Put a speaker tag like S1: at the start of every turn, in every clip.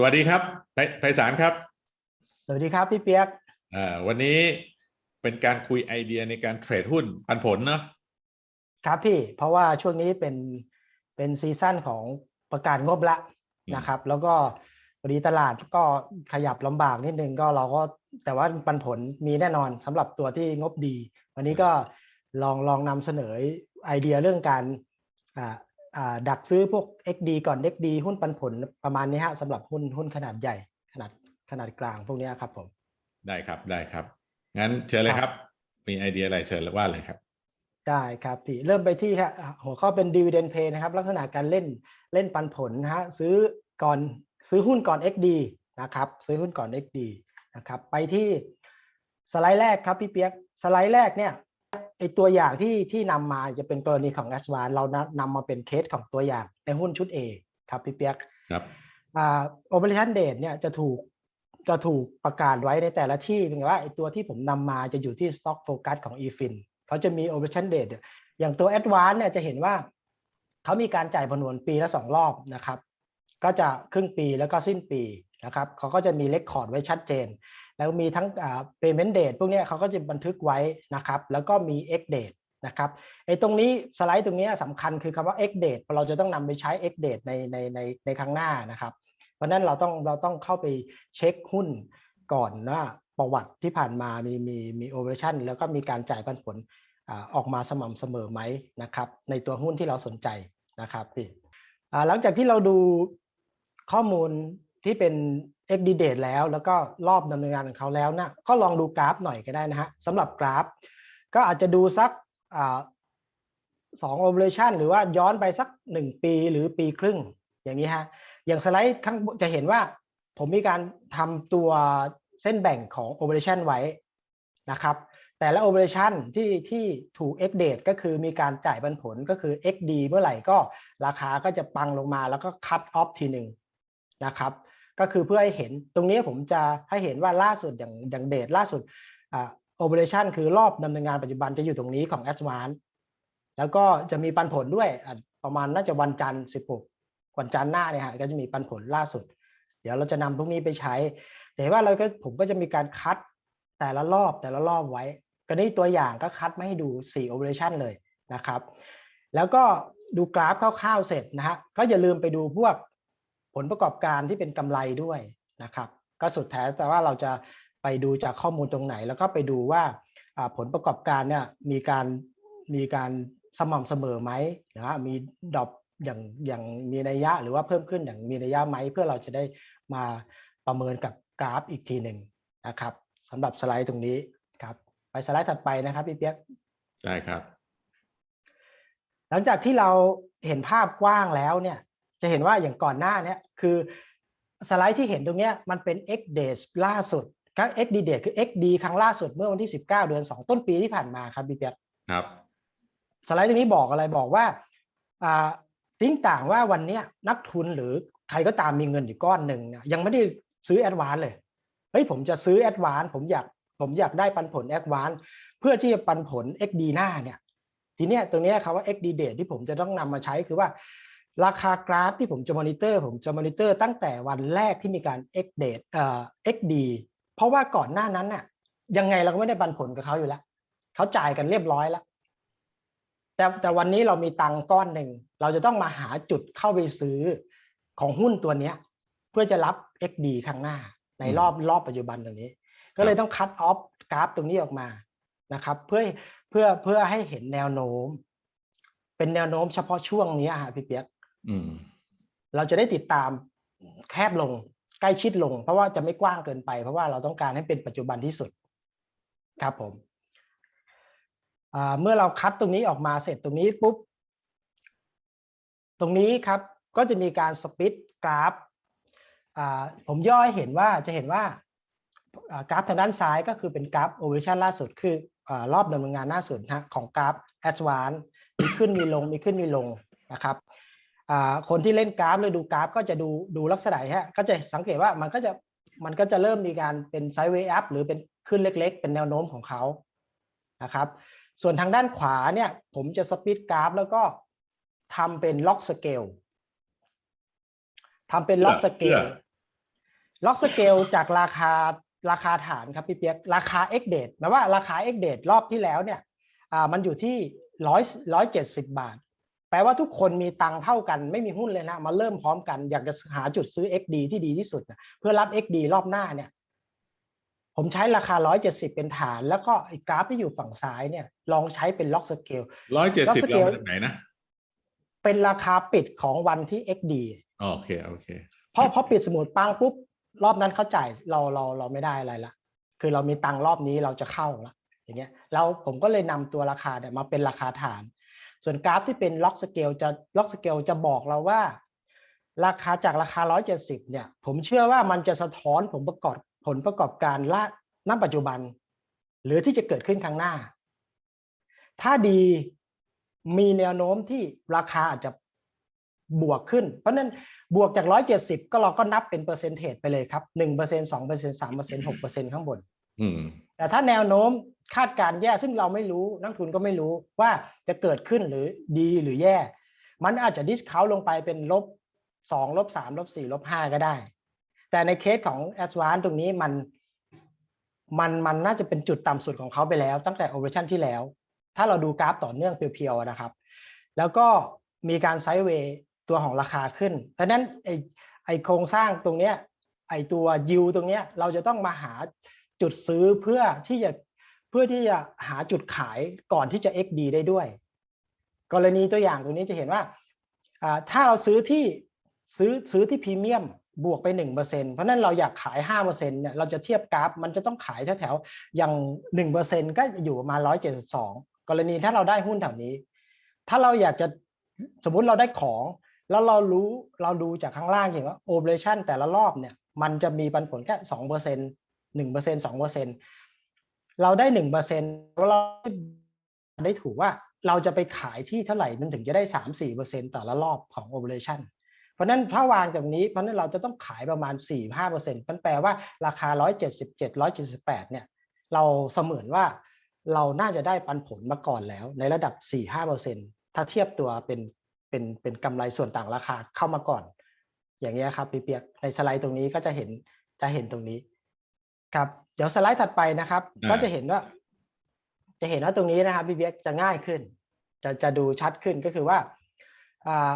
S1: สวัสดีครับไพไพศาลครับ
S2: สวัสดีครับพี่เปียก
S1: อ่าวันนี้เป็นการคุยไอเดียในการเทรดหุ้นปันผลเนาะ
S2: ครับพี่ เพราะว่าช่วงนี้เป็นเป็นซีซั่นของประกาศงบละนะครับ แล้วก็พอดีตลาดก็ขยับลำบากนิดนึงก็เราก็แต่ว่าปันผลมีแน่นอนสำหรับตัวที่งบดี วันนี้ก็ลองลองนำเสนอไอเดียเรื่องการอ่าอ่า ดักซื้อพวก XD ก่อน XD หุ้นปันผลประมาณนี้ฮะสำหรับหุ้นหุ้นขนาดใหญ่ขนาดขนาดกลางพวกเนี้ยครับผม
S1: ได้ครับได้ครับ งั้นเชิญเลยครับ มีไอเดียอะไรเชิญว่าเลยครับ
S2: ได้ครับพี่เริ่มไปที่ฮะหัวข้อเป็น dividend pay นะครับ ลักษณะการเล่นเล่นปันผลนะฮะซื้อก่อนซื้อหุ้นก่อน XD นะครับ ซื้อหุ้นก่อน XD นะครับ ไปที่สไลด์แรกครับพี่เปียกสไลด์แรกเนี่ย ไอตัวอย่างที่ที่นำมาจะเป็นกรณีของ a d v a n c e เรานำนำมาเป็นเคสของตัวอย่างในหุ้นชุด A ครับพี่เปียก
S1: ครับ
S2: อ่า operation date เนี่ยจะถูกจะถูกประกาศไว้ในแต่ละที่เป็นไงว่าไอตัวที่ผมนำมาจะอยู่ที่ stock focus ของ efin เขาจะมี operation date เนี่ยอย่างตัว advance เนี่ยจะเห็นว่าเขามีการจ่ายผนวนปีละสองรอบนะครับ ก็จะครึ่งปีแล้วก็สิ้นปีนะครับเขาก็จะมีเลคคอร์ดไว้ชัดเจน แล้วมีทั้ง payment date พวกนี้เขาก็จะบันทึกไว้นะครับ แล้วก็มี x date นะครับไอ้ตรงนี้สไลด์ตรงนี้สำคัญคือคำว่า x date เราจะต้องนำไปใช้ x date ในในในในครั้งหน้านะครับ เพราะนั้นเราต้องเราต้องเข้าไปเช็คหุ้นก่อนว่าประวัติที่ผ่านมามีมีมีโอเปอเรชั่นแล้วก็มีการจ่ายปันผลอออกมาสม่ำเสมอไหมนะครับในตัวหุ้นที่เราสนใจนะครับพี่หลังจากที่เราดูข้อมูลที่เป็น XD date แล้วแล้วก็รอบดำเนินงานของเขาแล้วนะก็ลองดูกราฟหน่อยก็ได้นะฮะสำหรับกราฟ ก็อาจจะดูสักอสองโอเปอเรชันหรือว่าย้อนไปสักหนึ่งปีหรือปีครึ่ง อย่างนี้ฮะอย่างสไลด์ข้างจะเห็นว่าผมมีการทำตัวเส้นแบ่งของ operation ไว้นะครับแต่ละ operation ที่ที่ถูก x date ก็คือมีการจ่ายปันผลก็คือ xd เมื่อไหร่ก็ราคาก็จะปังลงมาแล้วก็ cut off ทีหนึ่งนะครับ ก็คือเพื่อให้เห็นตรงนี้ผมจะให้เห็นว่าล่าสุดอย่างอย่างเดทล่าสุดอ่า operation คือรอบดำเนินงานปัจจุบันจะอยู่ตรงนี้ของ advance แล้วก็จะมีปันผลด้วยประมาณน่าจะวันจันทร์ 16 วันจันทร์หน้าเนี่ยฮะก็จะมีปันผลล่าสุด เดี๋ยวเราจะนำพวกนี้ไปใช้แต่ว่าเราก็ผมก็จะมีการคัดแต่ละรอบแต่ละรอบไว้ ก็นี่ตัวอย่างก็คัดมาให้ดู 4 operation เลยนะครับ แล้วก็ดูกราฟคร่าวๆเสร็จนะฮะก็อย่าลืมไปดูพวก ผลประกอบการที่เป็นกำไรด้วยนะครับก็สุดแท้แต่ว่าเราจะไปดูจากข้อมูลตรงไหน แล้วก็ไปดูว่าอ่าผลประกอบการเนี่ยมีการมีการสม่ำเสมอไหมนะฮะมีดรอปอย่างอย่างมีนัยยะหรือว่าเพิ่มขึ้นอย่างมีนัยยะไหมเพื่อเราจะได้มาประเมินกับกราฟอีกทีหนึ่งนะครับสำหรับสไลด์ตรงนี้ครับไปสไลด์ถัดไปนะครับพี่เปียก
S1: ได้ครับ
S2: หลังจากที่เราเห็นภาพกว้างแล้วเนี่ย จะเห็นว่าอย่างก่อนหน้าเนี้คือสไลด์ที่เห็นตรงเนี้ยมันเป็น x days ล่าสุดก็ xd date คือ xd ครั้งล่าสุดเมื่อวันที่ 19 เดือน 2 ต้นปีที่ผ่านมาครับพี่เปียก
S1: ครับ
S2: สไลด์ตรงนี้บอกอะไรบอกว่าอ่าทิ้งต่างว่าวันเนี้ยนักทุนหรือใครก็ตามมีเงินอยู่ก้อนหนึ่งเนี่ยยังไม่ได้ซื้อแอดวานเลยเฮ้ยผมจะซื้อแอดวานผมอยากผมอยากได้ปันผลแอดวานเพื่อที่จะปันผล XD หน้าเนี่ย ทีเนี้ยตรงเนี้ยคำว่า XD date ที่ผมจะต้องนำมาใช้คือว่า ราคากราฟที่ผมจะมอนิเตอร์ผมจะมอนิเตอร์ตั้งแต่วันแรกที่มีการ X date เอ่อ XD เพราะว่าก่อนหน้านั้นน่ะ ยังไงเราก็ไม่ได้ปันผลกับเขาอยู่แล้วเขาจ่ายกันเรียบร้อยแล้ว แต่แต่วันนี้เรามีตังค์ก้อนหนึ่ง เราจะต้องมาหาจุดเข้าไปซื้อของหุ้นตัวเนี้ย เพื่อจะรับ XD ข้างหน้า ในรอบรอบปัจจุบันตรงนี้ ก็เลยต้องคัดออฟกราฟตรงนี้ออกมานะครับ เพื่อเพื่อเพื่อให้เห็นแนวโน้ม เป็นแนวโน้มเฉพาะช่วงนี้ฮะพี่เปียก
S1: อืม
S2: เราจะได้ติดตามแคบลงใกล้ชิดลง เพราะว่าจะไม่กว้างเกินไป เพราะว่าเราต้องการให้เป็นปัจจุบันที่สุด ครับผมเมื่อเราคัดตรงนี้ออกมาเสร็จตรงนี้ปุ๊บ ตรงนี้ครับก็จะมีการสปิดกราฟผมย่อให้เห็นว่าจะเห็นว่ากราฟทางด้านซ้ายก็คือเป็นกราฟโอเวอร์ชันล่าสุด คืออรอบดำเนินงานล่าสุดนะของกราฟ a d v a n c e มีขึ้นมีลงมีขึ้นมีลงนะครับ คนที่เล่นกราฟหรือดูกราฟ ก็จะดูดูลักษณะฮะก็จะสังเกตว่ามันก็จะมันก็จะเริ่มมีการเป็นไซด์เวย์อัพหรือเป็นขึ้นเล็กๆ เป็นแนวโน้มของเขานะครับส่วนทางด้านขวาเนี่ยผมจะสปีดกราฟแล้วก็ทำเป็นล็อกสเกลทำเป็นล็อกสเก
S1: เพื่
S2: ล
S1: อ
S2: ล็อกสเกลจากราคาราคาฐานครับพี่เปียกราคา X date แปลว่าราคา X date รอบที่แล้วเนี่ยอ่ามันอยู่ที่ร้อยร้อยเจ็ดสิบาท แปลว่าทุกคนมีตังค์เท่ากันไม่มีหุ้นเลยนะ มาเริ่มพร้อมกันอยากจะหาจุดซื้อ XD ที่ดีที่สุดนะเพื่อรับ XD รอบหน้าเนี่ย ผมใช้ราคา 170 เป็นฐาน แล้วก็ไอ้กราฟที่อยู่ฝั่งซ้ายเนี่ย ลองใช้เป็นล็อกสเกล
S1: ร้อยเจ็ดสิบ
S2: แล้วสเก
S1: เรา
S2: ล
S1: มาจากไหนนะ
S2: เป็นราคาปิดของวันที่ XD
S1: อ๋อโอเคโอเค
S2: เพราะพอปิดสมุดปังปุ๊บรอบนั้นเขาจ่ายเราเราเราไม่ได้อะไรละคือเรามีตังค์รอบนี้เราจะเข้าละอย่างเงี้ยแล้วผมก็เลยนำตัวราคาเนี่ยมาเป็นราคาฐาน ส่วนกราฟที่เป็นล็อกสเกลจะล็อกสเกลจะบอกเราว่า ราคาจากราคา 170 เนี่ย ผมเชื่อว่ามันจะสะท้อนผลประกอบผลประกอบการละณปัจจุบัน หรือที่จะเกิดขึ้นข้างหน้า ถ้าดีมีแนวโน้มที่ราคาอาจจะบวกขึ้น เพราะฉะนั้นบวกจาก 170 ก็เราก็นับเป็นเปอร์เซนเทจไปเลยครับ1% 2% 3% 6%ข้างบน
S1: อืม
S2: แต่ถ้าแนวโน้ม คาดการแย่ซึ่งเราไม่รู้นักทุนก็ไม่รู้ว่าจะเกิดขึ้นหรือดีหรือแย่ มันอาจจะดิสคาวลงไปเป็นลบสองลบสามลบสี่ลบห้าก็ได้ แต่ในเคสของ a d v a n c e ตรงนี้มันมันมันน่าจะเป็นจุดต่ำสุดของเขาไปแล้ว ตั้งแต่ operation ที่แล้ว ถ้าเราดูกราฟต่อเนื่องเพียวๆนะครับ แล้วก็มีการไซด์เวย์ตัวของราคาขึ้น เพราะฉะนั้นไอไอโครงสร้างตรงเนี้ยไอตัวยิวตรงเนี้ยเราจะต้องมาหาจุดซื้อเพื่อที่จะ เพื่อที่จะหาจุดขายก่อนที่จะ XD ได้ด้วย กรณีตัวอย่างตรงนี้จะเห็นว่าถ้าเราซื้อที่ซื้อซื้อที่พรีเมียมบวกไปหนึ่งเปอร์เซ็นเพราะนั้นเราอยากขายห้าเปอร์เซ็นเนี่ยเราจะเทียบกราฟ มันจะต้องขายแถวๆอย่างหนึ่งเปอร์เซ็นก็จะอยู่ประมาณร้อยเจ็ดสิบสองกรณีถ้าเราได้หุ้นแถวนี้ ถ้าเราอยากจะสมมุติเราได้ของ แล้วเรารู้เราดูจากข้างล่างเห็นว่าโอเปอเรชั่นแต่ละรอบเนี่ยมันจะมีปันผลแค่สองเปอร์ เราได้หนึ่งเปอร์เซ็นต์เราได้ถูกว่าเราจะไปขายที่เท่าไหร่มันถึงจะได้สามสี่เปอร์เซ็นแต่ละรอบของโอเปอเรชั่นเพราะนั้นถ้าวางจากนี้เพราะนั้นเราจะต้องขายประมาณสี่ห้าเปอร์เซ็นต์มันแปลว่าราคาร้อยเจ็ดสิบเจ็ดร้อยเจ็ดสิบแปดเนี่ยเราเสมือนว่าเราน่าจะได้ปันผลมาก่อนแล้ว ในระดับสี่ห้าเปอร์เซ็นต์ถ้าเทียบตัวเป็นเป็นเป็นกำไรส่วนต่างราคาเข้ามาก่อน อย่างเงี้ยครับพี่เปียกในสไลด์ตรงนี้ก็จะเห็นจะเห็นตรงนี้ ครับ เดี๋ยวสไลด์ถัดไปนะครับ
S1: อ่า
S2: ก็จะเห็นว่า จะเห็นว่าตรงนี้นะครับพี่เปียกจะง่ายขึ้น จะจะดูชัดขึ้นก็คือว่าอ่า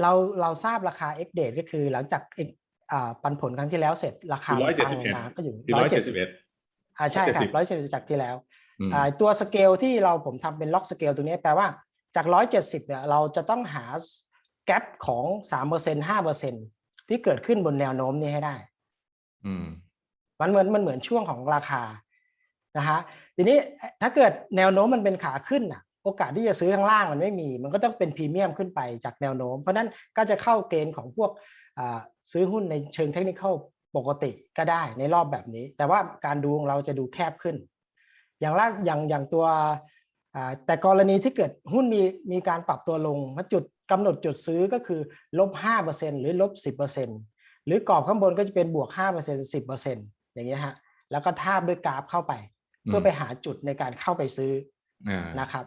S2: เราเราทราบราคา X date ก็คือหลังจาก X อ่าปันผลครั้งที่แล้วเสร็จราคา
S1: คือ
S2: มันตั้งลง
S1: 171
S2: มาก็อยู่
S1: คือร้อยเจ็ดสิบเอ็ด
S2: อ่าใช่ครับ
S1: 170
S2: ร้อยเจ็ดสิบจากที่แล้ว
S1: อืม
S2: อ่าตัวสเกลที่เราผมทำเป็นล็อกสเกลตรงนี้แปลว่าจากร้อยเจ็ดสิบเนี่ยเราจะต้องหาแกลบของสามเปอร์เซ็นห้าเปอร์เซ็นที่เกิดขึ้นบนแนวโน้มนี้ให้ได้
S1: อืม
S2: มันเหมือนมันเหมือนช่วงของราคานะฮะทีนี้ถ้าเกิดแนวโน้มมันเป็นขาขึ้นอะโอกาสที่จะซื้อข้างล่างมันไม่มี มันก็ต้องเป็นพรีเมียมขึ้นไปจากแนวโน้ม เพราะนั้นก็จะเข้าเกณฑ์ของพวกซื้อหุ้นในเชิงเทคนิคปกติก็ได้ในรอบแบบนี้ แต่ว่าการดูของเราจะดูแคบขึ้น อย่างละอย่างอย่างตัวแต่กรณีที่เกิดหุ้นมีมีการปรับตัวลงมาจุดกำหนดจุดซื้อก็คือลบห้าเปอร์เซ็นหรือลบสิบเปอร์เซ็นหรือกรอบข้างบนก็จะเป็นบวกห้าเป อร์เซ็นสิบเปอร์เซ็นอย่างเงี้ยฮะแล้วก็ทาบด้วยกราฟเข้าไป เพื่อไปหาจุดในการเข้าไปซื้อ
S1: อ่า
S2: นะครับ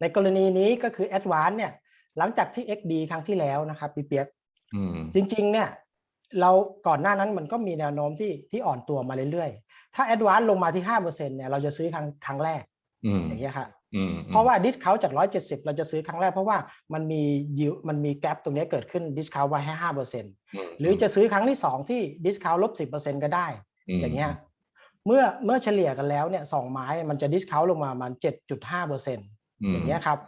S2: ในกรณีนี้ก็คือ a d v a n c e เนี่ย หลังจากที่ XD ครั้งที่แล้วนะครับพี่เปียก
S1: อืม
S2: จริง ๆ เนี่ย เราก่อนหน้านั้นมันก็มีแนวโน้มที่ที่อ่อนตัวมาเรื่อยๆ ถ้า a d v a n c e ลงมาที่5%เนี่ยเราจะซื้อครั้งครั้งแรก
S1: อืม
S2: อย่างเงี้ยครับ
S1: อืม
S2: เพราะว่าดิสเขาจาก170เราจะซื้อครั้งแรกเพราะว่ามันมียิวมันมีแกลบตรงนี้เกิดขึ้นดิสเขาไว้ให้5%หรือจะซื้อครั้งที่2ที่ดิสเขาลบ10%ก็ได้ อย่างเงี้ยเมื่อเมื่อเฉลี่ยกันแล้วเนี่ยสองไม้มันจะดิสเขาลงมาประมาณ7.5%อ
S1: ม
S2: ย่างเงี้ยครับ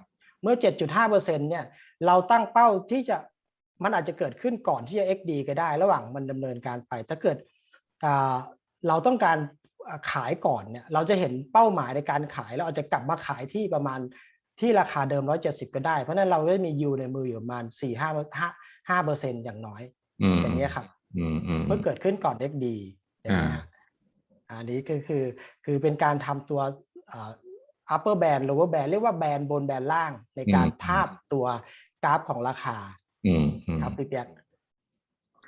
S2: เมื่อ7.5%เนี่ยเราตั้งเป้าที่จะมันอาจจะเกิดขึ้นก่อนที่จะ XD ก็ได้ ระหว่างมันดำเนินการไป ถ้าเกิดอ่าเราต้องการอ่าขายก่อนเนี่ยเราจะเห็นเป้าหมายในการขายเราอาจจะกลับมาขายที่ประมาณที่ราคาเดิม 170 ก็ได้ เพราะฉะนั้นเราได้มียูในมืออยู่ประมาณ 4 5 5 5เปอร์เซ็นต์อย่างน้อย
S1: อืม
S2: อย่างเงี้ยครับ
S1: อืมอืม
S2: เมื่อเกิดขึ้นก่อน XD อย่างเงี้ย
S1: อ่า
S2: อันนี้ก็คือคือเป็นการทำตัวอ่า upper band lower band เรียกว่าแบนบนแบนล่างในการทาบตัวกราฟของราคา
S1: อืมอืม
S2: ครับพี่เปียก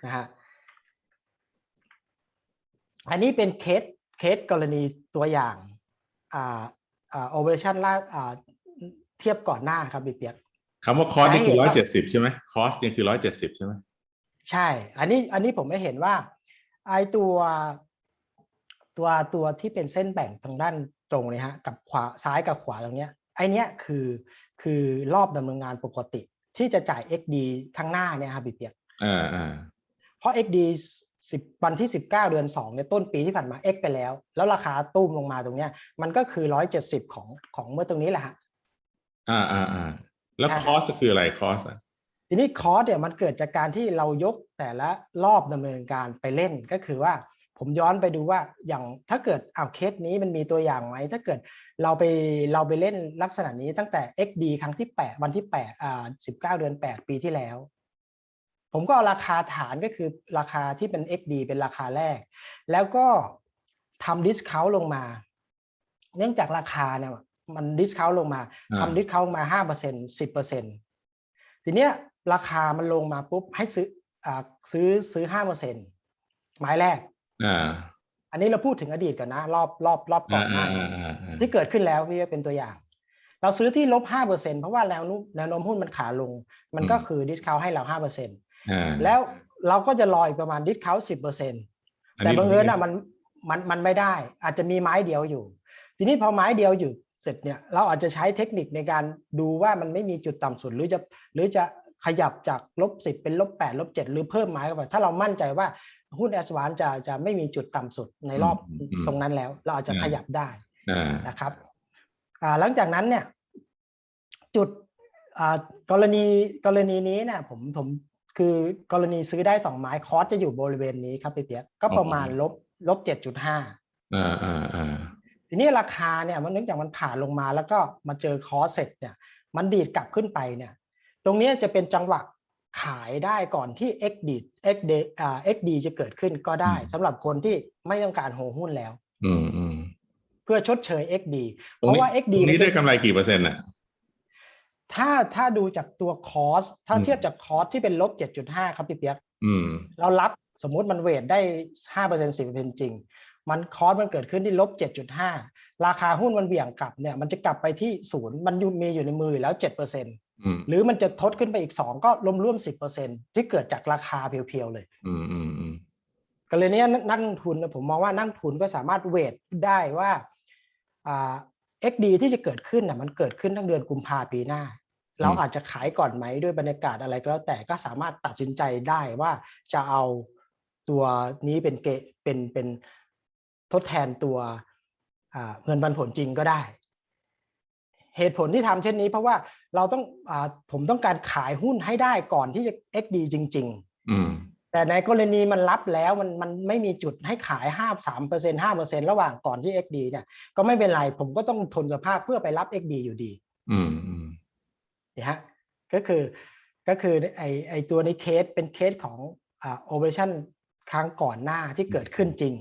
S2: นะฮะอันนี้เป็นเคสเคสกรณีตัวอย่างอ่าอ่า operation ล่าอ่าเทียบก่อนหน้าครับพี่เปียก
S1: คำว่าคอสนี่คือ
S2: สาเหตุ
S1: ร้อย
S2: ว่า
S1: เจ็ดสิบใช่ไหมคอสยังคือร้อยเจ็ดสิบใช่ไหม
S2: ใช่ อันนี้อันนี้ผมไม่เห็นว่า ไอตัวตัวตัวที่เป็นเส้นแบ่งทางด้านตรงเนี่ยฮะกับขวาซ้ายกับขวาตรงเนี้ยไอเนี้ยคือคือรอบดำเนินงานปกติ ที่จะจ่าย XD ข้างหน้าเนี่ยครับพี่เปียก
S1: อ่าอ่า
S2: เพราะ XD สิบวันที่19เดือน2เนี่ยต้นปีที่ผ่านมา X ไปแล้ว แล้วราคาตุ้มลงมาตรงเนี้ย มันก็คือ170ของของเมื่อตรงนี้แหละฮะ
S1: อ่าอ่าอ่าแล้ว
S2: ใช่
S1: คอสคืออะไรคอสอะ
S2: ทีนี้คอร์สเนี่ยมันเกิดจากการที่เรายก แต่ละรอบดำเนินการไปเล่นก็คือว่าผมย้อนไปดูว่าอย่างถ้าเกิดเอาเคสนี้มันมีตัวอย่างไหมถ้าเกิดเราไปเราไปเล่นลักษณะนี้ตั้งแต่ XD ครั้งที่ 8 วันที่8อ่า19 เดือน 8 ปีที่แล้ว ผมก็เอาราคาฐานก็คือราคาที่เป็น XD เป็นราคาแรก แล้วก็ทำดิสคาวลงมา เนื่องจากราคาเนี่ยมันดิสคาวลงมา
S1: อ่า
S2: ทำดิสคาวมาห้าเปอร์เซ็นสิบเปอร์เซ็นทีเนี้ยราคามันลงมาปุ๊บให้ซื้ออ่า ซื้อซื้อห้าเปอร์เซ็นไม้แรก
S1: อ่า
S2: อันนี้เราพูดถึงอดีตก่อนนะ รอบรอบรอบก่
S1: อ่า
S2: อนห
S1: อ่า
S2: น้า
S1: อ่าอ่า
S2: ที่เกิดขึ้นแล้วพี่เป็นตัวอย่าง เราซื้อที่ลบห้าเปอร์เซ็นเพราะว่าแนวโน้มแนวโน้มหุ้นมันขาลง มันก็คือดิสคาวให้เราห้าเปอร์เซ็น
S1: อ่า
S2: แล้วเราก็จะรออีกประมาณดิสคาวสิบเปอร์เซ็น
S1: อัน
S2: แต่
S1: นี้
S2: บังเอิญอะมันมันมันไม่ได้ อาจจะมีไม้เดียวอยู่ ทีนี้พอไม้เดียวอยู่เสร็จเนี่ยเราอาจจะใช้เทคนิคในการดูว่ามันไม่มีจุดต่ำสุดหรือจะหรือจะ ขยับจากลบสิบเป็นลบแปดลบเจ็ดหรือเพิ่มไม้เข้าไปถ้าเรามั่นใจว่าหุ้นแอสวานจะจะไม่มีจุดต่ำสุดในรอบตรงนั้นแล้ว เราอาจจะขยับได้
S1: อ่า
S2: นะครับอ่าหลังจากนั้นเนี่ย จุดอ่ากรณีกรณีนี้เนี่ย ผมผมคือกรณีซื้อได้สองไม้คอร์สจะอยู่บริเวณนี้ครับพี่เปียกก็ประมาณลบลบเจ็ดจุดห้า
S1: อ่าอ่าอ่า
S2: ทีนี้ราคาเนี่ยมันเนื่องจากมันผ่านลงมาแล้วก็มาเจอคอร์สเสร็จเนี่ย มันดีดกลับขึ้นไปเนี่ย ตรงเนี้ยจะเป็นจังหวะขายได้ก่อนที่ X ดีด X D อ่า XD จะเกิดขึ้นก็ได้สำหรับคนที่ไม่ต้องการโฮหุ้นแล้ว
S1: อืมอืม
S2: เพื่อชดเชย XD
S1: ต
S2: เพราะว่า XD
S1: ตรงนี้
S2: มันเป็
S1: ได้
S2: น
S1: กำไรกี่เปอร์เซ็นต์อะ
S2: ถ้าถ้าดูจากตัวคอสถ้า
S1: อืม
S2: เทียบจากคอสที่เป็นลบ7.5ครับพี่เปียก
S1: อืม
S2: เรารับสมมุติมันเวทได้5% 10%จริง มันคอสมันเกิดขึ้นที่ลบ7.5ราคาหุ้นมันเบี่ยงกลับเนี่ยมันจะกลับไปที่ศูนย์มันอยู่มีอยู่ในมืออยู่แล้ว7%
S1: อืม
S2: หรือมันจะทดขึ้นไปอีก2ก็รวมร่วม10%ที่เกิดจากราคาเพียวๆเลย
S1: อืมอืมอืม
S2: ก็เลยเนี้ยนักลงทุนนะผมมองว่านักลงทุนก็สามารถเวทได้ว่าอ่า XD ที่จะเกิดขึ้นน่ะมันเกิดขึ้นทั้งเดือนกุมภาปีหน้า เราอาจจะขายก่อนไหมด้วยบรรยากาศอะไรก็แล้วแต่ก็สามารถตัดสินใจได้ว่าจะเอาตัวนี้เป็นเกเป็นเป็นทดแทนตัวอ่าเงินปันผลจริงก็ได้ เหตุผลที่ทำเช่นนี้ เพราะว่าเราต้องอาผมต้องการขายหุ้นให้ได้ก่อนที่จะ XD จริง ๆ
S1: อืม
S2: แต่ในกรณีมันรับแล้วมันมันไม่มีจุดให้ขายห้าสามเปอร์เซ็นห้าเปอร์เซ็นระหว่างก่อนที่ XD เนี่ยก็ไม่เป็นไรผมก็ต้องทนสภาพเพื่อไปรับ XD อยู่ดี
S1: อืมอืม
S2: นะฮะก็คือก็คือไอไอตัวในเคสเป็นเคสของอ่า operation ครั้งก่อนหน้าที่เกิดขึ้นจริง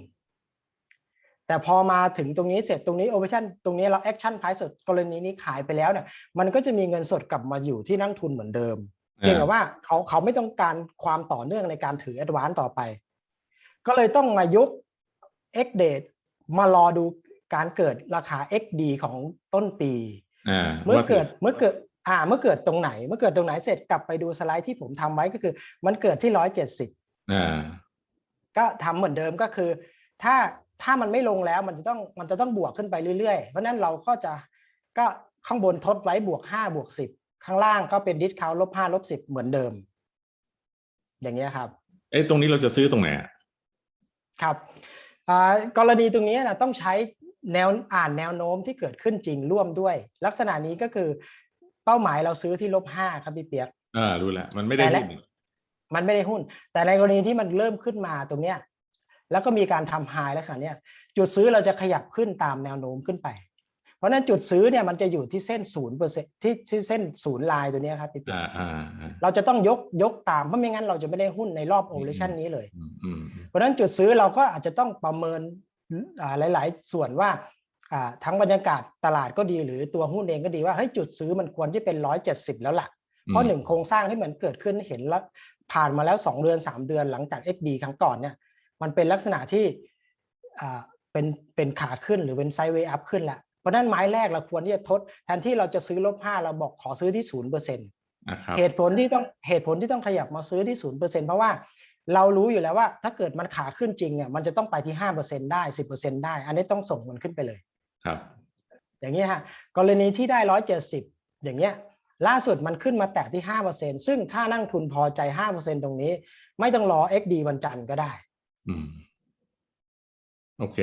S2: แต่พอมาถึงตรงนี้เสร็จตรงนี้ operation ตรงนี้เรา action price สดกรณีนี้ขายไปแล้วเนี่ยมันก็จะมีเงินสดกลับมาอยู่ที่นักทุนเหมือนเดิมเพียงแต่ว่าเขาเขาไม่ต้องการความต่อเนื่องในการถือ a d v a n c e ต่อไป ก็เลยต้องมายก X date มารอดูการเกิดราคา XD ของต้นปี
S1: อ่า
S2: เมื่อ
S1: ว่า
S2: เกิดเมื่อเกิดอ่าเมื่อเกิดตรงไหน เมื่อเกิดตรงไหนเสร็จกลับไปดูสไลด์ที่ผมทำไว้ก็คือ มันเกิดที่ร้อยเจ็ดสิบ
S1: อ่า
S2: ก็ทำเหมือนเดิมก็คือ ถ้า ถ้ามันไม่ลงแล้วมันจะต้องมันจะต้องบวกขึ้นไปเรื่อยๆ เพราะฉะนั้นเราก็จะก็ข้างบนทดไว้บวกห้าบวกสิบข้างล่างก็เป็นดิสคาวลบห้าลบสิบเหมือนเดิม อย่างเงี้ยครับ
S1: เอ้ยตรงนี้เราจะซื้อตรงไหนอะ
S2: ครับอ่ากรณีตรงนี้นะต้องใช้แนวอ่านแนวโน้มที่เกิดขึ้นจริงร่วมด้วย ลักษณะนี้ก็คือเป้าหมายเราซื้อที่ลบห้าครับพี่เปียก
S1: อ่ารู้แล้วมันไม่ได้
S2: แต่ละ
S1: หุ้น
S2: มันไม่ได้หุ้น แต่ในกรณีที่มันเริ่มขึ้นมาตรงเนี้ย แล้วก็มีการทำไฮแล้วค่ะเนี่ยจุดซื้อเราจะขยับขึ้นตามแนวโน้มขึ้นไป เพราะฉะนั้นจุดซื้อเนี่ยมันจะอยู่ที่เส้นศูนย์เปอร์เซ็นที่ที่เส้นศูนย์ลายตัวเนี้ยครับพี่เปีย
S1: อ่ากอ่าอ่า
S2: เราจะต้องยกยกตามเพราะไม่งั้นเราจะไม่ได้หุ้นในรอบโอเ a ชันนี้เลย
S1: อืมอืม
S2: เพราะฉะนั้นจุดซื้อเราก็อาจจะต้องประเมินอ่าหลาย ๆ ส่วนว่าอ่าทั้งบรรยากาศตลาดก็ดีหรือตัวหุ้นเองก็ดีว่าเฮ้ยจุดซื้อมันควรที่เป็นร้อยเจ็ดสิบแล้วล่ะ เพราะหนึ่งโครงสร้างที่เหมือนเกิดขึ้นเห็นแล้วผ่านมาแล้วสองเดือนสามเดือนหลังจาก XD ครั้งก่อนเนี่ย มันเป็นลักษณะที่อ่าเป็นเป็นขาขึ้นหรือเป็นไซด์เวย์อัพขึ้นละเพราะฉะนั้นไม้แรกเราควรที่จะทดแทนที่เราจะซื้อลบห้าเราบอกขอซื้อที่ศูนย์เปอร์เซ็นต์
S1: นะครับ
S2: เหตุผลที่ต้องเหตุผลที่ต้องขยับมาซื้อที่ศูนย์เปอร์เซ็นเพราะว่าเรารู้อยู่แล้วว่าถ้าเกิดมันขาขึ้นจริงอะมันจะต้องไปที่ห้าเปอร์เซ็นได้สิบเปอร์เซ็นได้ อันนี้ต้องส่งมันขึ้นไปเลย
S1: ครับ
S2: อย่างนี้ยฮะกรณีที่ได้ร้อยเจ็ดสิบอย่างเงี้ยล่าสุดมันขึ้นมาแตะที่ห้าเปอร์เซ็นซึ่งถ้านั่งทุนพอใจห้าเปอร์เซ็นตรงนี้ ไม่ต้องรอ XD วันจันทร์ก็ได้
S1: อืม โอเค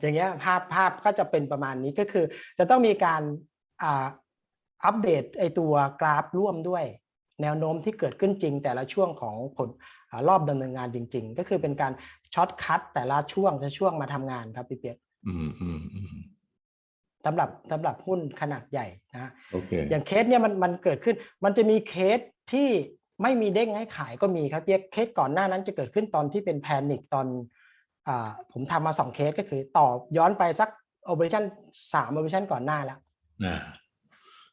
S2: อย่างเงี้ยภาพภาพก็จะเป็นประมาณนี้ก็คือ จะต้องมีการอ่าอัปเดตไอตัวกราฟร่วมด้วย แนวโน้มที่เกิดขึ้นจริง แต่ละช่วงของผลอารอบดำเนินงานจริง ๆ ก็คือเป็นการช็อตคัดแต่ละช่วงแต่ช่วงมาทำงานครับพี่เปียก
S1: อืมอืมอืม
S2: สำหรับสำหรับหุ้นขนาดใหญ่นะฮะ
S1: โอเค
S2: อย่างเคสเนี่ยมันมันเกิดขึ้น มันจะมีเคสที่ ไม่มีเด้งให้ขายก็มีครับเปียกเคสก่อนหน้านั้นจะเกิดขึ้นตอนที่เป็นแพนิคตอนอ่าผมทำมาสองเคสก็คือต่อย้อนไปสักโอเปอเรชั่นสามโอเปอเรชั่นก่อนหน้าแล้ว
S1: นะ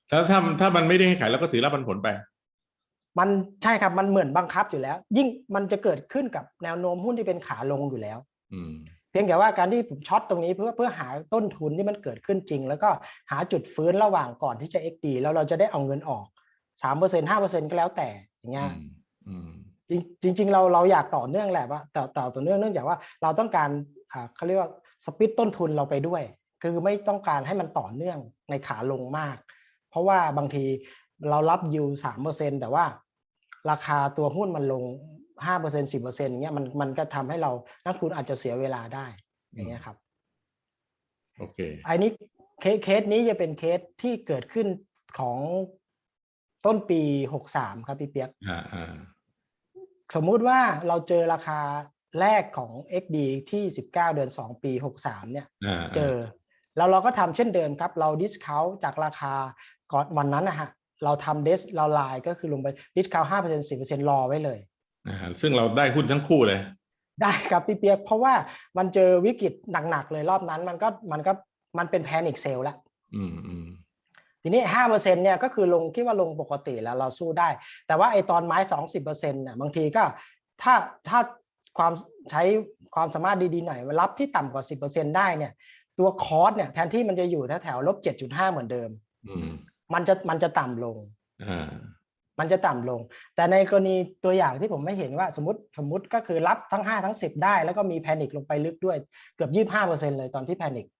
S1: ถ้าถ้าถ้ามันไม่ได้ให้ขายเราก็ถือรับมันผลไป
S2: มันใช่ครับมันเหมือนบังคับอยู่แล้ว ยิ่งมันจะเกิดขึ้นกับแนวโน้มหุ้นที่เป็นขาลงอยู่แล้ว
S1: อืม
S2: เพียงแต่ว่าการที่ผมช็อตตรงนี้เพื่อเพื่อหาต้นทุนที่มันเกิดขึ้นจริง แล้วก็หาจุดฟื้นระหว่างก่อนที่จะ XD แล้วเราจะได้เอาเงินออกสามเปอร์เซ็นห้าเปอร์เซ็นก็แล้วแต่ อย่างเงี้ย
S1: อืมอืม
S2: จริงจริงๆเราเราอยากต่อเนื่องแหละว่าต่อต่อต่อเนื่องเนื่องจากว่าเราต้องการอ่าเขาเรียกว่าสปิดต้นทุนเราไปด้วย คือไม่ต้องการให้มันต่อเนื่องในขาลงมาก เพราะว่าบางทีเรารับยูสามเปอร์เซ็นแต่ว่า ราคาตัวหุ้นมันลงห้าเปอร์เซ็นสิบเปอร์เซ็นอย่างเงี้ยมันมันก็ทำให้เรานักทุนอาจจะเสียเวลาได้อย่างเงี้ยครับ
S1: โอเค
S2: อันนี้เคสเคสนี้จะเป็นเคสที่เกิดขึ้นของ ต้นปีหกสามครับพี่เปียก
S1: อ่าอ่า
S2: สมมุติว่าเราเจอราคาแรกของ XD ที่19เดือน2ปี63เนี่ย
S1: อ่า
S2: เจอ แล้วเราก็ทำเช่นเดิมครับ เราดิสคาวจากราคาก่อนวันนั้นนะฮะ เราทำเดสเราไลน์ก็คือลงไปดิสคาว5% 10%รอไว้เลย
S1: อ่าซึ่งเราได้หุ้นทั้งคู่เลย
S2: ได้ครับพี่เปียกเพราะว่ามันเจอวิกฤตหนักๆเลยรอบนั้น มันก็มันก็มันเป็นแพนิคเซลแล้ว
S1: อืมอืม
S2: ทีนี้ห้าเปอร์เซ็นเนี่ยก็คือลงคิดว่าลงปกติแล้วเราสู้ได้ แต่ว่าไอตอนไม้สองสิบเปอร์เซ็นต์น่ะบางทีก็ถ้าถ้าความใช้ความสามารถดีๆหน่อยรับที่ต่ำกว่าสิบเปอร์เซ็นได้เนี่ย ตัวคอร์สเนี่ยแทนที่มันจะอยู่แถวๆลบเจ็ดจุดห้าเหมือนเดิม
S1: อืม
S2: มันจะมันจะต่ำลง
S1: อ่า
S2: มันจะต่ำลง แต่ในกรณีตัวอย่างที่ผมไม่เห็นว่าสมมติสมมติก็คือรับทั้ง 5 ทั้ง 10 ได้ แล้วก็มีแพนิคลงไปลึกด้วยเกือบ 25%เลยตอนที่แพนิค
S1: อืม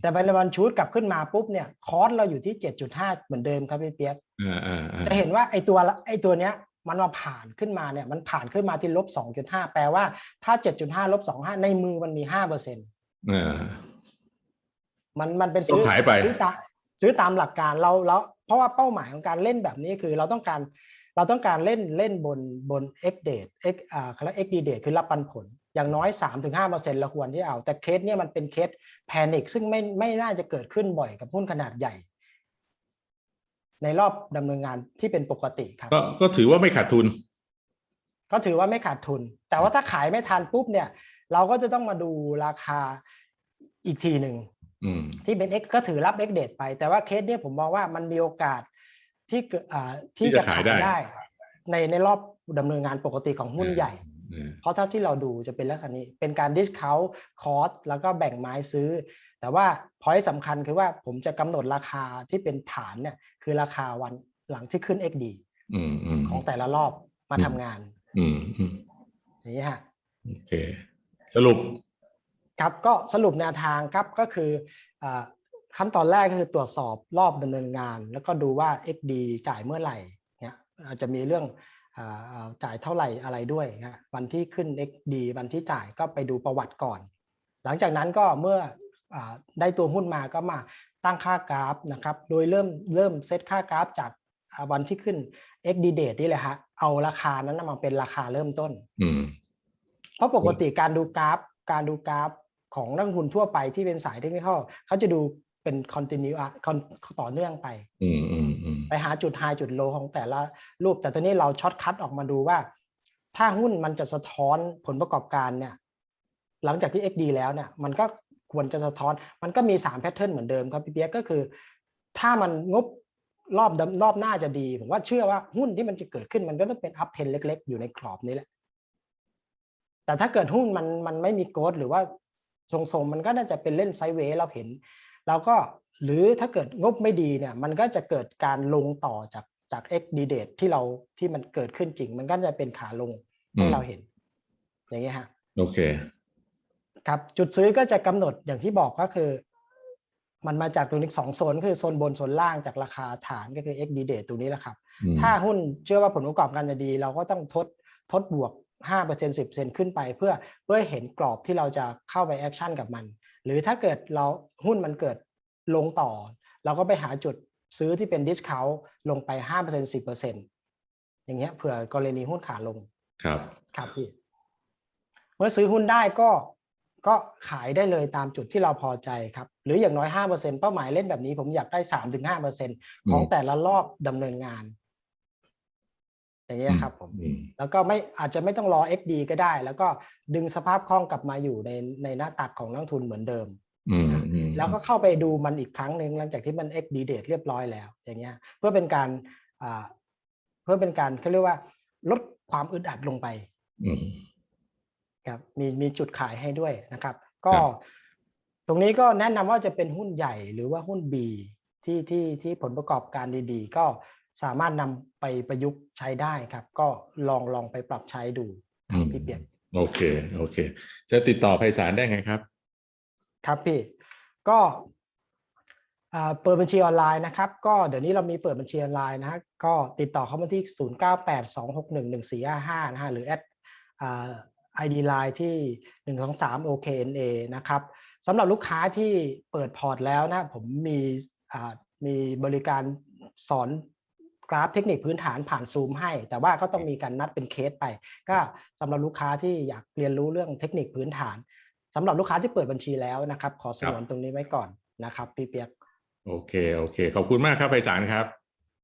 S2: แต่พอมันชูดกลับขึ้นมาปุ๊บเนี่ยคอร์สเราอยู่ที่7.5เหมือนเดิมครับพี่เปียก
S1: อ่าอ่าอ่า
S2: จะเห็นว่าไอ้ตัวละไอ้ตัวเนี้ยมันมาผ่านขึ้นมาเนี่ยมันผ่านขึ้นมาที่ลบ2.5แปลว่าถ้า7.5ลบ25ในมือมันมี5%เอ่ามันมันเป็นซื้
S1: ต้องขายไป
S2: ซื้อตามซื้อตามหลักการเราแล้วเพราะว่าเป้าหมายของการเล่นแบบนี้คือเราต้องการเราต้องการเล่นเล่นบนบน x date x อ่าเขาเรียก x d date คือรับปันผล อย่างน้อย 3-5%เราควรที่เอา แต่เคสเนี่ยมันเป็นเคสแพนิคซึ่งไม่ไม่น่าจะเกิดขึ้นบ่อยกับหุ้นขนาดใหญ่ ในรอบดำเนินงานที่เป็นปกติครับ
S1: ก็ก็ถือว่าไม่ขาดทุน
S2: ก็ถือว่าไม่ขาดทุน แต่ว่าถ้าขายไม่ทันปุ๊บเนี่ย เราก็จะต้องมาดูราคาอีกทีหนึ่ง
S1: อืม
S2: ที่เป็น X ก็ถือรับ X เดทไป แต่ว่าเคสเนี่ยผมมองว่ามันมีโอกาสที่เกิดอ่าที่
S1: ที่
S2: จะ
S1: จะขาย
S2: ขาย
S1: ได้
S2: ได้ ในในรอบดำเนินงานปกติของหุ้นใหญ่
S1: อืม
S2: เพราะถ้าที่เราดูจะเป็นลักษณะนี้ เป็นการ discount cost แล้วก็แบ่งไม้ซื้อ แต่ว่าพอยสำคัญคือว่าผมจะกำหนดราคาที่เป็นฐานเนี่ยคือราคาวันหลังที่ขึ้น XD
S1: อืมอืม
S2: ของแต่ละรอบมา
S1: อืม
S2: ทำงาน
S1: อืมอืม
S2: อย่างนี้ฮะ
S1: โอเค สรุป
S2: ครับก็สรุปแนวทางครับก็คืออาขั้นตอนแรกก็คือตรวจสอบรอบดำเนินงาน แล้วก็ดูว่า XD จ่ายเมื่อไหร่เนี่ยอาจจะมีเรื่องอาอ่า จ่ายเท่าไหร่อะไรด้วยนะวันที่ขึ้น XD วันที่จ่ายก็ไปดูประวัติก่อน หลังจากนั้นก็เมื่ออาได้ตัวหุ้นมาก็มาตั้งค่ากราฟนะครับ โดยเริ่มเริ่มเซตค่ากราฟจากอ่าวันที่ขึ้น XD date นี่แหละฮะ เอาราคานั้นนะมาเป็นราคาเริ่มต้น
S1: อืม
S2: เพราะปกติการดูกราฟ การดูกราฟของนักลงทุนทั่วไปที่เป็นสายเทคนิคเขาจะดู เป็น continue อะ con- ต่อเนื่องไป
S1: อืมอืมอืม
S2: ไปหาจุด high จุด low ของแต่ละรูป แต่ตอนนี้เราช็อตคัดออกมาดูว่า ถ้าหุ้นมันจะสะท้อนผลประกอบการเนี่ย หลังจากที่ XD แล้วเนี่ย มันก็ควรจะสะท้อน มันก็มี3แพทเทิร์นเหมือนเดิมครับพี่เปียกก็คือ ถ้ามันงบรอบดำรอบหน้าจะดี ผมว่าเชื่อว่าหุ้นที่มันจะเกิดขึ้นมันก็ต้องเป็นอัพเทนเล็ก ๆ อยู่ในกรอบนี้แหละ แต่ถ้าเกิดหุ้นมันมันไม่มีโกดหรือว่าทรงๆมันก็น่าจะเป็นเล่นไซด์เวย์เราเห็น เราก็หรือถ้าเกิดงบไม่ดีเนี่ยมันก็จะเกิดการลงต่อจากจาก X d d a t ที่เราที่มันเกิดขึ้นจริง มันก็จะเป็นขาลง
S1: อื
S2: ให้
S1: ม
S2: เราเห็น อย่างเงี้ยฮะ
S1: โอเค
S2: ครับจุดซื้อก็จะกำหนดอย่างที่บอกก็คือ มันมาจากตรงนี้สองโซนคือโซนบนโซนล่างจากราคาฐานก็คือ X d d a t ตรงนี้แหละครับ
S1: อืม
S2: ถ้าหุ้นเชื่อว่าผลประกอบการจะดี เราก็ต้องทดทดบวก5% 10%ขึ้นไปเพื่อเพื่อให้เห็นกรอบที่เราจะเข้าไปแอคชั่นกับมัน หรือถ้าเกิดเราหุ้นมันเกิดลงต่อ เราก็ไปหาจุดซื้อที่เป็นดิสคาวลงไป 5% 10%อย่างเงี้ยเผื่อกรณีหุ้นขาลง
S1: ครับ
S2: ครับพี่เมื่อซื้อหุ้นได้ก็ก็ขายได้เลยตามจุดที่เราพอใจครับ หรืออย่างน้อย 5%เป้าหมายเล่นแบบนี้ผมอยากได้ 3-5%ของ
S1: อืม
S2: แต่ละรอบดำเนินงาน อย่างเงี้ยครับผม
S1: อืม
S2: แล้วก็ไม่อาจจะไม่ต้องรอ XD ก็ได้ แล้วก็ดึงสภาพคล่องกลับมาอยู่ในในหน้าตักของนักลงทุนเหมือนเดิม
S1: อืมอืม
S2: แล้วก็เข้าไปดูมันอีกครั้งหนึ่งหลังจากที่มัน XD date เรียบร้อยแล้ว อย่างเงี้ยเพื่อเป็นการอ่าเพื่อเป็นการเขาเรียกว่าลดความอึดอัดลงไป
S1: อืม
S2: ครับมีมีจุดขายให้ด้วยนะครับ ก็
S1: ครับ
S2: ตรงนี้ก็แนะนำว่าจะเป็นหุ้นใหญ่หรือว่าหุ้น B ที่ที่ที่ผลประกอบการดีๆ ก็ สามารถนำไปประยุกต์ใช้ได้ครับ ก็ลองลองไปปรับใช้ดูค
S1: อื
S2: รับ
S1: ม
S2: พี่เปียก
S1: โอเคโอเค จะติดต่อไพศาลได้ไงครับ
S2: ครับพี่ ก็อ่าเปิดบัญชีออนไลน์นะครับ ก็เดี๋ยวนี้เรามีเปิดบัญชีออนไลน์นะฮะก็ติดต่อเข้ามาที่ 0 9 8 2 6 1 1 4 5 5 นะฮะหรือแอดอ่า ID Line ที่ 1 2 3 OKNA นะครับสำหรับลูกค้าที่เปิดพอร์ตแล้วนะผมมีอ่ามีบริการสอนก ราฟเทคนิคพื้นฐานผ่านซูมให้ แต่ว่าก็ต้องมีการนัดเป็นเคสไป ก็สำหรับลูกค้าที่อยากเรียนรู้เรื่องเทคนิคพื้นฐานสำหรับลูกค้าที่เปิดบัญชีแล้วนะครับ ขอสนวนตรงนี้ไว้ก่อนนะครับพี่เปียก
S1: โอเคโอเค ขอบคุณมากครับไพศาลครับ